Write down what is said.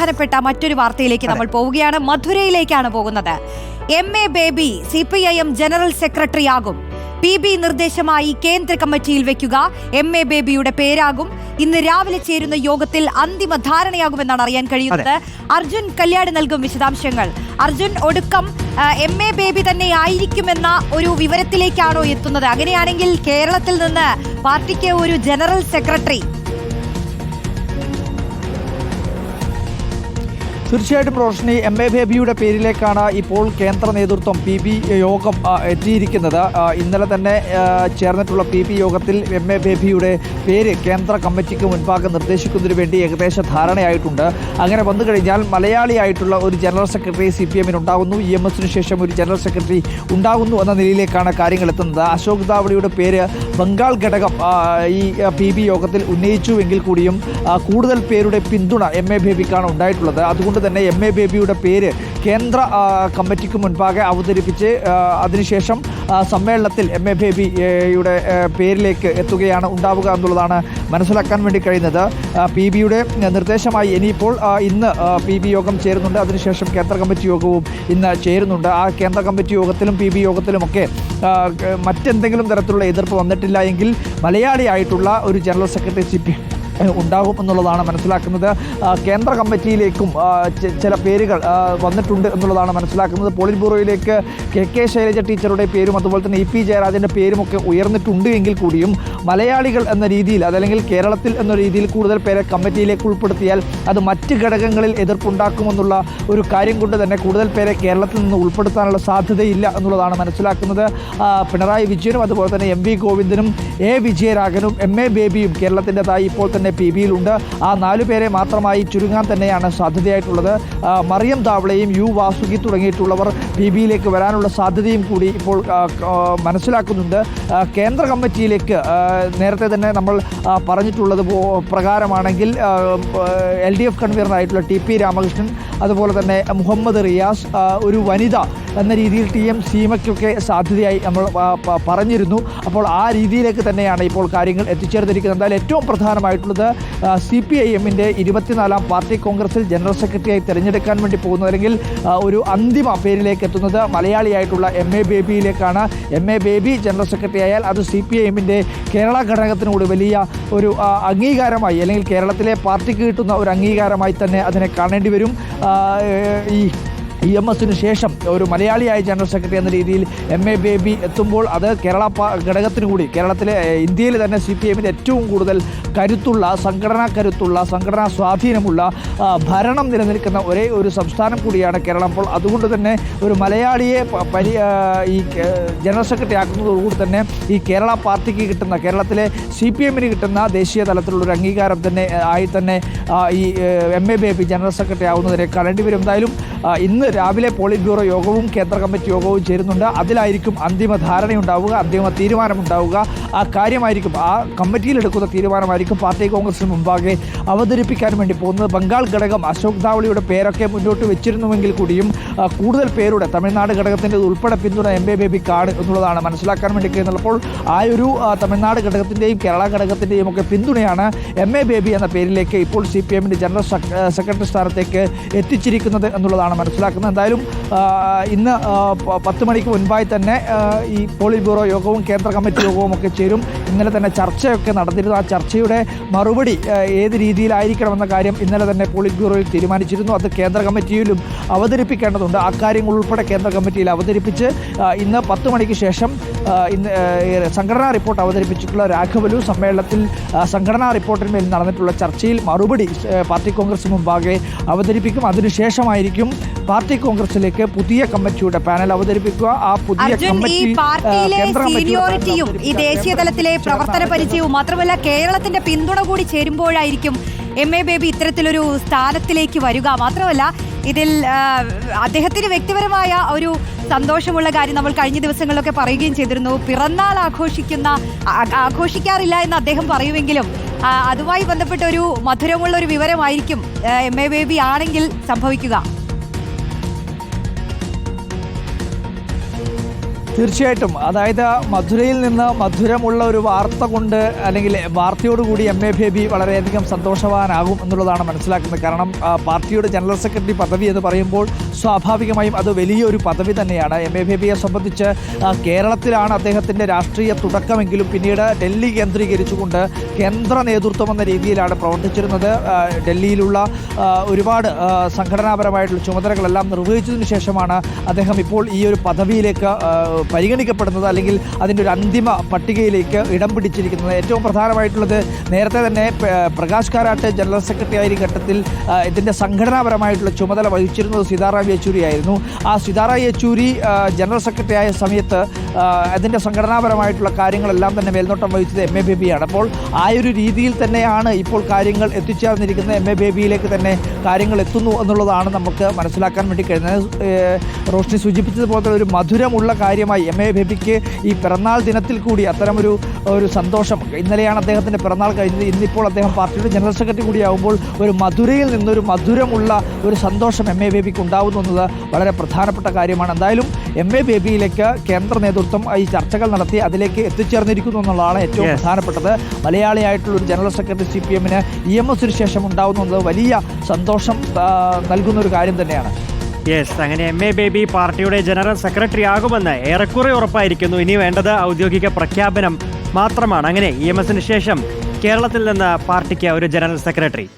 പ്രധാനപ്പെട്ട മറ്റൊരു വാർത്തയിലേക്ക് നമ്മൾ പോവുകയാണ്. മധുരയിലേക്കാണ് പോകുന്നത്. M A Baby C P I M general secretary ആകും. പി ബി നിർദ്ദേശമായി കേന്ദ്ര കമ്മിറ്റിയിൽ വെക്കുക. എം എ ബേബിയുടെ പേരാകും. ഇന്ന് രാവിലെ ചേരുന്ന യോഗത്തിൽ അന്തിമ ധാരണയാകുമെന്നാണ് അറിയാൻ കഴിയുന്നത്. അർജുൻ കല്യാണി നൽകും വിശദാംശങ്ങൾ. അർജുൻ ഒടുക്കം എം എ ബേബി തന്നെ ആയിരിക്കുമെന്ന ഒരു വിവരത്തിലേക്കാണോ എത്തുന്നത്? അങ്ങനെയാണെങ്കിൽ കേരളത്തിൽ നിന്ന് പാർട്ടിക്ക് ഒരു ജനറൽ സെക്രട്ടറി തീർച്ചയായിട്ടും റോഷനി എം എ ബേബിയുടെ പേരിലേക്കാണ് ഇപ്പോൾ കേന്ദ്ര നേതൃത്വം പി ബി യോഗം എത്തിയിരിക്കുന്നത്. ഇന്നലെ തന്നെ ചേർന്നിട്ടുള്ള പി ബി യോഗത്തിൽ എം എ ബേബിയുടെ പേര് കേന്ദ്ര കമ്മിറ്റിക്ക് മുൻപാകെ നിർദ്ദേശിക്കുന്നതിന് വേണ്ടി ഏകദേശ ധാരണയായിട്ടുണ്ട്. അങ്ങനെ വന്നു കഴിഞ്ഞാൽ മലയാളിയായിട്ടുള്ള ഒരു ജനറൽ സെക്രട്ടറി സി പി എമ്മിന് ഉണ്ടാകുന്നു. ഇ എം എസിന് ശേഷം ഒരു ജനറൽ സെക്രട്ടറി ഉണ്ടാകുന്നു എന്ന നിലയിലേക്കാണ് കാര്യങ്ങൾ എത്തുന്നത്. അശോക് ദാവളിയുടെ പേര് ബംഗാൾ ഘടകം ഈ പി ബി യോഗത്തിൽ ഉന്നയിച്ചുവെങ്കിൽ കൂടിയും കൂടുതൽ പേരുടെ പിന്തുണ എം എ ബേബിക്കാണ് ഉണ്ടായിട്ടുള്ളത്. അതുകൊണ്ട് തന്നെ എം എ ബേബിയുടെ പേര് കേന്ദ്ര കമ്മിറ്റിക്ക് മുൻപാകെ അവതരിപ്പിച്ച് അതിനുശേഷം സമ്മേളനത്തിൽ എം എ ബേബിയുടെ പേരിലേക്ക് എത്തുകയാണ് ഉണ്ടാവുക എന്നുള്ളതാണ് മനസ്സിലാക്കാൻ വേണ്ടി കഴിയുന്നത്. പി ബിയുടെ നിർദ്ദേശമായി ഇനിയിപ്പോൾ ഇന്ന് പി ബി യോഗം ചേരുന്നുണ്ട്. അതിനുശേഷം കേന്ദ്ര കമ്മിറ്റി യോഗവും ഇന്ന് ചേരുന്നുണ്ട്. ആ കേന്ദ്ര കമ്മിറ്റി യോഗത്തിലും പി ബി യോഗത്തിലുമൊക്കെ മറ്റെന്തെങ്കിലും തരത്തിലുള്ള എതിർപ്പ് വന്നിട്ടില്ല എങ്കിൽ മലയാളിയായിട്ടുള്ള ഒരു ജനറൽ സെക്രട്ടറി സി പി ഉണ്ടാകും എന്നുള്ളതാണ് മനസ്സിലാക്കുന്നത്. കേന്ദ്ര കമ്മിറ്റിയിലേക്കും ചില പേരുകൾ വന്നിട്ടുണ്ട് എന്നുള്ളതാണ് മനസ്സിലാക്കുന്നത്. പോളിറ്റ് ബ്യൂറോയിലേക്ക് കെ കെ ശൈലജ ടീച്ചറുടെ പേരും അതുപോലെ തന്നെ ഇ പി ജയരാജന്റെ പേരുമൊക്കെ ഉയർന്നിട്ടുണ്ട് എങ്കിൽ കൂടിയും മലയാളികൾ എന്ന രീതിയിൽ അതല്ലെങ്കിൽ കേരളത്തിൽ എന്ന രീതിയിൽ കൂടുതൽ പേരെ കമ്മിറ്റിയിലേക്ക് ഉൾപ്പെടുത്തിയാൽ അത് മറ്റ് ഘടകങ്ങളിൽ എതിർപ്പുണ്ടാക്കുമെന്നുള്ള ഒരു കാര്യം കൊണ്ട് തന്നെ കൂടുതൽ പേരെ കേരളത്തിൽ നിന്ന് ഉൾപ്പെടുത്താനുള്ള സാധ്യതയില്ല എന്നുള്ളതാണ് മനസ്സിലാക്കുന്നത്. പിണറായി വിജയനും അതുപോലെ തന്നെ എം വി ഗോവിന്ദനും എ വിജയരാഘനും എം എ ബേബിയും കേരളത്തിന്റെതായി ഇപ്പോൾ തന്നെ പി ബിയിലുണ്ട് ആ നാലു പേരെ മാത്രമായി ചുരുങ്ങാൻ തന്നെയാണ് സാധ്യതയായിട്ടുള്ളത്. മറിയം താവളയും യു വാസുകി തുടങ്ങിയിട്ടുള്ളവർ പി ബിയിലേക്ക് വരാനുള്ള സാധ്യതയും കൂടി ഇപ്പോൾ മനസ്സിലാക്കുന്നുണ്ട്. കേന്ദ്ര കമ്മിറ്റിയിലേക്ക് നേരത്തെ തന്നെ നമ്മൾ പറഞ്ഞിട്ടുള്ളത് പ്രകാരമാണെങ്കിൽ എൽ ഡി എഫ് കൺവീനറായിട്ടുള്ള ടി പി രാമകൃഷ്ണൻ അതുപോലെ തന്നെ മുഹമ്മദ് റിയാസ് ഒരു വനിത എന്ന രീതിയിൽ ടി എം സീമയ്ക്കൊക്കെ സാധ്യതയായി നമ്മൾ പറഞ്ഞിരുന്നു. അപ്പോൾ ആ രീതിയിലേക്ക് തന്നെയാണ് ഇപ്പോൾ കാര്യങ്ങൾ എത്തിച്ചേർന്നിരിക്കുന്നത്. എന്തായാലും ഏറ്റവും പ്രധാനമായിട്ടുള്ളത് സി പി ഐ എമ്മിന്റെ ഇരുപത്തിനാലാം പാർട്ടി കോൺഗ്രസിൽ ജനറൽ സെക്രട്ടറിയായി തിരഞ്ഞെടുക്കാൻ വേണ്ടി പോകുന്നത് അല്ലെങ്കിൽ ഒരു അന്തിമ പേരിലേക്ക് എത്തുന്നത് മലയാളിയായിട്ടുള്ള M A ബേബിയിലേക്കാണ്. M A Baby general secretary ആയാൽ അത് സി പി ഐ എമ്മിന്റെ കേരള ഘടകത്തിനോട് വലിയ ഒരു അംഗീകാരമായി അല്ലെങ്കിൽ കേരളത്തിലെ പാർട്ടിക്ക് കിട്ടുന്ന ഒരു അംഗീകാരമായി തന്നെ അതിനെ കാണേണ്ടി വരും. ഈ ഇ എം എസിന് ശേഷം ഒരു മലയാളിയായ ജനറൽ സെക്രട്ടറി എന്ന രീതിയിൽ എം എ ബേബി എത്തുമ്പോൾ അത് കേരള ഘടകത്തിന് കൂടി കേരളത്തിലെ ഇന്ത്യയിൽ തന്നെ സി പി എമ്മിന്റെ ഏറ്റവും കൂടുതൽ കരുത്തുള്ള സംഘടനാ കരുത്തുള്ള സംഘടനാ സ്വാധീനമുള്ള ഭരണം നിലനിൽക്കുന്ന ഒരേ ഒരു സംസ്ഥാനം കൂടിയാണ് കേരളം. അപ്പോൾ അതുകൊണ്ട് തന്നെ ഒരു മലയാളിയെ പരി ഈ ജനറൽ സെക്രട്ടറി ആക്കുന്നതോടുകൂടി തന്നെ ഈ കേരള പാർട്ടിക്ക് കിട്ടുന്ന കേരളത്തിലെ സി പി എമ്മിന് കിട്ടുന്ന ദേശീയ തലത്തിലുള്ള ഒരു അംഗീകാരം തന്നെ ആയി തന്നെ ഈ M A Baby general secretary ആവുന്നതിനെ കാണേണ്ടി വരും എന്തായാലും ഇന്ന് രാവിലെ പോളിറ്റ് ബ്യൂറോ യോഗവും കേന്ദ്ര കമ്മിറ്റി യോഗവും ചേരുന്നുണ്ട്. അതിലായിരിക്കും അന്തിമ ധാരണയുണ്ടാവുക അന്തിമ തീരുമാനമുണ്ടാവുക. ആ കാര്യമായിരിക്കും ആ കമ്മിറ്റിയിൽ എടുക്കുന്ന തീരുമാനമായിരിക്കും പാർട്ടി കോൺഗ്രസിന് മുമ്പാകെ അവതരിപ്പിക്കാൻ വേണ്ടി പോകുന്നത്. ബംഗാൾ ഘടകം അശോക് ധാവളിയുടെ പേരൊക്കെ മുന്നോട്ട് വെച്ചിരുന്നുവെങ്കിൽ കൂടിയും കൂടുതൽ പേരുടെ തമിഴ്നാട് ഘടകത്തിന്റെ ഉൾപ്പെടെ പിന്തുണ എം എ ബേബി കാർഡ് എന്നുള്ളതാണ് മനസ്സിലാക്കാൻ വേണ്ടി കഴിഞ്ഞപ്പോൾ ആ ഒരു തമിഴ്നാട് ഘടകത്തിന്റെയും കേരള ഘടകത്തിന്റെയും ഒക്കെ പിന്തുണയാണ് എം എ ബേബി എന്ന പേരിലേക്ക് ഇപ്പോൾ സി പി എമ്മിന്റെ ജനറൽ സെക്രട്ടറി സ്ഥാനത്തേക്ക് എത്തിച്ചിരിക്കുന്നത് എന്നുള്ളതാണ് മനസ്സിലാക്കുന്നത്. എന്തായാലും ആ, ഇന്ന് പത്ത് മണിക്ക് മുൻപായി തന്നെ ഈ പോളിറ്റ് ബ്യൂറോ യോഗവും കേന്ദ്ര കമ്മിറ്റി യോഗവും ഒക്കെ ചേരും. ഇന്നലെ തന്നെ ചർച്ചയൊക്കെ നടന്നിരുന്നു. ആ ചർച്ചയുടെ മറുപടി ഏത് രീതിയിലായിരിക്കണമെന്ന കാര്യം ഇന്നലെ തന്നെ പോളിറ്റ് ബ്യൂറോയിൽ തീരുമാനിച്ചിരുന്നു. അത് കേന്ദ്ര കമ്മിറ്റിയിലും അവതരിപ്പിക്കേണ്ടതുണ്ട്. ആ കാര്യങ്ങൾ ഉൾപ്പെടെ കേന്ദ്ര കമ്മിറ്റിയിൽ അവതരിപ്പിച്ച് ഇന്ന് പത്ത് മണിക്ക് ശേഷം ഇന്ന് സംഘടനാ റിപ്പോർട്ട് അവതരിപ്പിച്ചിട്ടുള്ള രാഘവലു സമ്മേളനത്തിൽ സംഘടനാ റിപ്പോർട്ടിന്മേൽ നടന്നിട്ടുള്ള ചർച്ചയിൽ മറുപടി പാർട്ടി കോൺഗ്രസ് മുമ്പാകെ അവതരിപ്പിക്കും. അതിനുശേഷമായിരിക്കും പാർട്ടി കോൺഗ്രസിലേക്ക് പുതിയ കമ്മിറ്റിയുടെ പാനൽ അവതരിപ്പിക്കുക ആ പുതിയ കമ്മിറ്റി സീനിയോറിറ്റിയും ഈ ദേശീയ തലത്തിലെ പ്രവർത്തന പരിചയവും മാത്രമല്ല കേരളത്തിന്റെ പിന്തുണ കൂടി ചേരുമ്പോഴായിരിക്കും എം എ ബേബി ഇത്തരത്തിലൊരു സ്ഥാനത്തിലേക്ക് വരിക. മാത്രമല്ല ഇതിൽ അദ്ദേഹത്തിന് വ്യക്തിപരമായ ഒരു സന്തോഷമുള്ള കാര്യം നമ്മൾ കഴിഞ്ഞ ദിവസങ്ങളിലൊക്കെ പറയുകയും ചെയ്തിരുന്നു. പിറന്നാൾ ആഘോഷിക്കുന്ന ആഘോഷിക്കാറില്ല എന്ന് അദ്ദേഹം പറയുമെങ്കിലും അതുമായി ബന്ധപ്പെട്ട ഒരു മധുരമുള്ള ഒരു വിവരമായിരിക്കും എം എ ബേബി ആണെങ്കിൽ സംഭവിക്കുക. തീർച്ചയായിട്ടും. അതായത് മധുരയിൽ നിന്ന് മധുരമുള്ള ഒരു വാർത്ത കൊണ്ട് അല്ലെങ്കിൽ വാർത്തയോടുകൂടി എം എ ബേബി വളരെയധികം സന്തോഷവാനാകും എന്നുള്ളതാണ് മനസ്സിലാക്കുന്നത്. കാരണം പാർട്ടിയുടെ ജനറൽ സെക്രട്ടറി പദവി എന്ന് പറയുമ്പോൾ സ്വാഭാവികമായും അത് വലിയൊരു പദവി തന്നെയാണ്. എം എ ബേബിയെ സംബന്ധിച്ച് കേരളത്തിലാണ് അദ്ദേഹത്തിന്റെ രാഷ്ട്രീയ തുടക്കമെങ്കിലും പിന്നീട് ഡൽഹി കേന്ദ്രീകരിച്ചുകൊണ്ട് കേന്ദ്ര നേതൃത്വം എന്ന രീതിയിലാണ് പ്രവർത്തിച്ചിരുന്നത്. ഡൽഹിയിലുള്ള ഒരുപാട് സംഘടനാപരമായിട്ടുള്ള ചുമതലകളെല്ലാം നിർവഹിച്ചതിന് ശേഷമാണ് അദ്ദേഹം ഇപ്പോൾ ഈ ഒരു പദവിയിലേക്ക് പരിഗണിക്കപ്പെടുന്നത് അല്ലെങ്കിൽ അതിന്റെ ഒരു അന്തിമ പട്ടികയിലേക്ക് ഇടം പിടിച്ചിരിക്കുന്നത്. ഏറ്റവും പ്രധാനമായിട്ടുള്ളത് നേരത്തെ തന്നെ പ്രകാശ് കാരാട്ട് ജനറൽ സെക്രട്ടറി ആയിരുന്ന ഘട്ടത്തിൽ ഇതിന്റെ സംഘടനാപരമായിട്ടുള്ള ചുമതല വഹിച്ചിരുന്നത് സീതാറാം യെച്ചൂരി ആയിരുന്നു. ആ സീതാറാം യെച്ചൂരി ജനറൽ സെക്രട്ടറി ആയ സമയത്ത് അതിന്റെ സംഘടനാപരമായിട്ടുള്ള കാര്യങ്ങളെല്ലാം തന്നെ മേൽനോട്ടം വഹിച്ചത് എം എ ബേബിയാണ്. അപ്പോൾ ആ ഒരു രീതിയിൽ തന്നെയാണ് ഇപ്പോൾ കാര്യങ്ങൾ എത്തിച്ചേർന്നിരിക്കുന്നത്. എം എ ബേബിയിലേക്ക് തന്നെ കാര്യങ്ങൾ എത്തുന്നു എന്നുള്ളതാണ് നമുക്ക് മനസ്സിലാക്കാൻ വേണ്ടി കഴിഞ്ഞത്. റോഷ്നി സൂചിപ്പിച്ചതുപോലെ ഒരു മധുരമുള്ള കാര്യമായി എം എ ബേബിക്ക് ഈ പിറന്നാൾ ദിനത്തിൽ കൂടി അത്തരമൊരു ഒരു സന്തോഷം. ഇന്നലെയാണ് അദ്ദേഹത്തിന്റെ പിറന്നാൾ കഴിഞ്ഞത്. ഇന്നിപ്പോൾ അദ്ദേഹം പാർട്ടിയുടെ ജനറൽ സെക്രട്ടറി കൂടിയാകുമ്പോൾ ഒരു മധുരയിൽ നിന്നൊരു മധുരമുള്ള ഒരു സന്തോഷം എം എ ബേബിക്ക് ഉണ്ടാവുന്നു എന്നത് വളരെ പ്രധാനപ്പെട്ട കാര്യമാണ്. എന്തായാലും എം എ ബേബിയിലേക്ക് കേന്ദ്ര നേതൃത്വം ഈ ചർച്ചകൾ നടത്തി അതിലേക്ക് എത്തിച്ചേർന്നിരിക്കുന്നു എന്നുള്ളതാണ് ഏറ്റവും പ്രധാനപ്പെട്ടത്. മലയാളിയായിട്ടുള്ള ഒരു ജനറൽ സെക്രട്ടറി സി പി എമ്മിന് ഇ എം എസിന് ശേഷം ഉണ്ടാവുന്നത് വലിയ സന്തോഷം നൽകുന്ന ഒരു കാര്യം തന്നെയാണ്. യെസ് അങ്ങനെ എം എ ബേബി പാർട്ടിയുടെ ജനറൽ സെക്രട്ടറി ആകുമെന്ന് ഏറെക്കുറെ ഉറപ്പായിരിക്കുന്നു. ഇനി വേണ്ടത് ഔദ്യോഗിക പ്രഖ്യാപനം മാത്രമാണ്. അങ്ങനെ ഇ എം എസിന് ശേഷം കേരളത്തിൽ നിന്ന് പാർട്ടിക്ക് ഒരു ജനറൽ സെക്രട്ടറി.